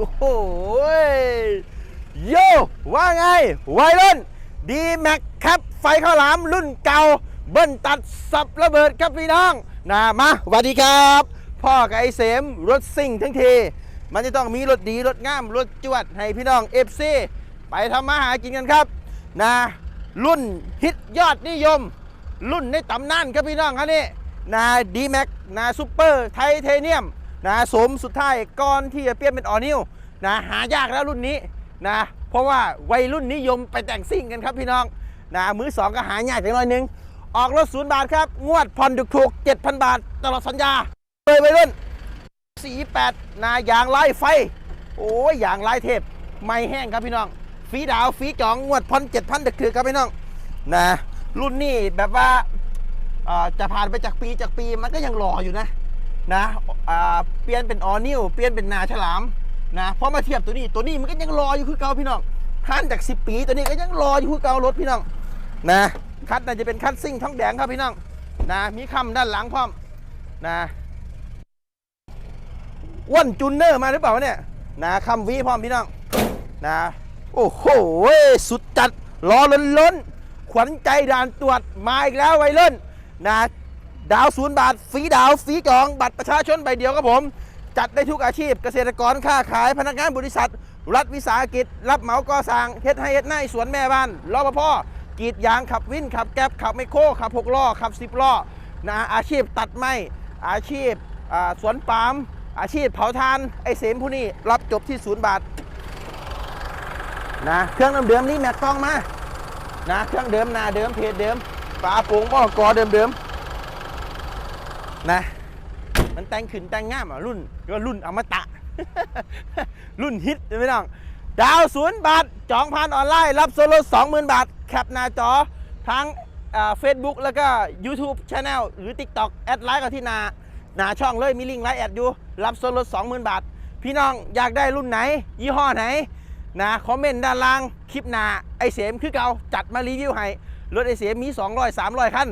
โอ้โหโยว่าไงวัยรุ่นดีแม็กครับ ไฟข้าวหลามรุ่นเก่า เบิ้ลตัดสับระเบิดครับพี่น้องนามาสวัสดีครับ พ่อกับไอเสมรถซิ่งทั้งที มันจะต้องมีรถดี รถงาม รถจวด ให้พี่น้องเอฟซีไปทำมาหากินกันครับนะรุ่นฮิตยอดนิยม รุ่นในตำนานครับพี่น้องครับนี่นาดีแม็กนาซูเปอร์ไทเทเนียม นะสมสุดท้ายก่อนที่จะเปลี่ยนเป็นออนิวนะหายากแล้วรุ่นนี้นะเพราะว่าวัยรุ่นนิยมไปแต่งซิ่งกันครับพี่น้องนะมือสองก็หายากจังหน่อยหนึง ออกรถศูนย์บาทครับ งวดผ่อนถูกๆ7,000บาทตลอดสัญญาเลยวัยรุ่น48นายางไล่ไฟ โอ้ยยางไล่เทพไม่แห้งครับพี่น้อง ฟีดาวฟีจองงวดพันเจ็ดพันเด็กคือครับพี่น้องนะรุ่นนี้แบบว่าจะผ่านไปจากปีจากปีมันก็ยังรออยู่นะ นะอ่าเปลี่ยนเป็นออนิวเปลี่ยนเป็นนาฉลามนะพอมาเทียบตัวนี้ตัวนี้มันก็ยังรออยู่คือเก่าพี่น้องคันจาก 10 ปีตัวนี้ก็ยังรออยู่คือเก่ารถพี่น้องนะคัดน่าจะเป็นคัดซิ่งท้องแดงครับพี่น้องนะมีคำด้านหลังพร้อมนะอ้วนจุนเนอร์มาหรือเปล่าเนี่ยนะคำวีพร้อมพี่น้องนะโอ้โหสุดจัดล้อล้นล้นๆขวัญใจด่านตรวจมาอีกแล้ววัยรุ่นนะ ดาวศูนย์บาทฟรีดาวฟรีจอง บัตรประชาชนใบเดียวครับผม จัดได้ทุกอาชีพเกษตรกรค้าขายพนักงานบริษัท รัฐวิสาหกิจ รับเหมาก่อสร้างเฮ็ดให้เฮ็ดในสวนแม่บ้านรปภกรีดยางขับวินขับแก๊บขับไมโครขับหกล้อขับสิบล้อนะอาชีพตัดไม้อาชีพสวนปาล์มอาชีพเผาทานไอเสมผู้นี้รับจบที่ศูนย์บาทนะเครื่องเดิมๆนี่แม็กต้องมานะเครื่องเดิมนาเดิมเพจเดิมฝาโป่งบ่อกอเดิมๆ นะ มันแต่งขึ้นแต่งง่ามอะรุ่นก็รุ่นอมตะ รุ่นฮิตใช่ไหมน้องดาวศูนย์บาท จองผ่านออนไลน์ รับโซโล่สองหมื่นบาท แคปหน้าจอ ทั้งเฟซบุ๊กแล้วก็ YouTube Channel หรือ TikTok แอดไลน์กับที่นาหน้าช่องเลยมีลิงก์ไลน์แอดอยู่ รับส่วนลด20,000 บาท พี่น้องอยากได้รุ่นไหน ยี่ห้อไหนนะคอมเมนต์ด้านล่าง คลิปหน้าไอเสียมคือเก่าจัดมารีวิวให้ รถไอเสียมมี 200 300 คัน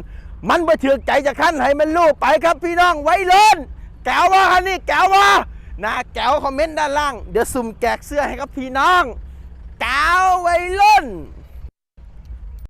มันไปถือใจจะขั้นให้มันลูกไปครับพี่น้องไว้เลินแก้วว่าคันนี้แก้วว่านะแก้วคอมเมนต์ด้านล่าง เดี๋ยวสุ่มแจกเสื้อให้กับพี่น้องแก้วไว้เลิน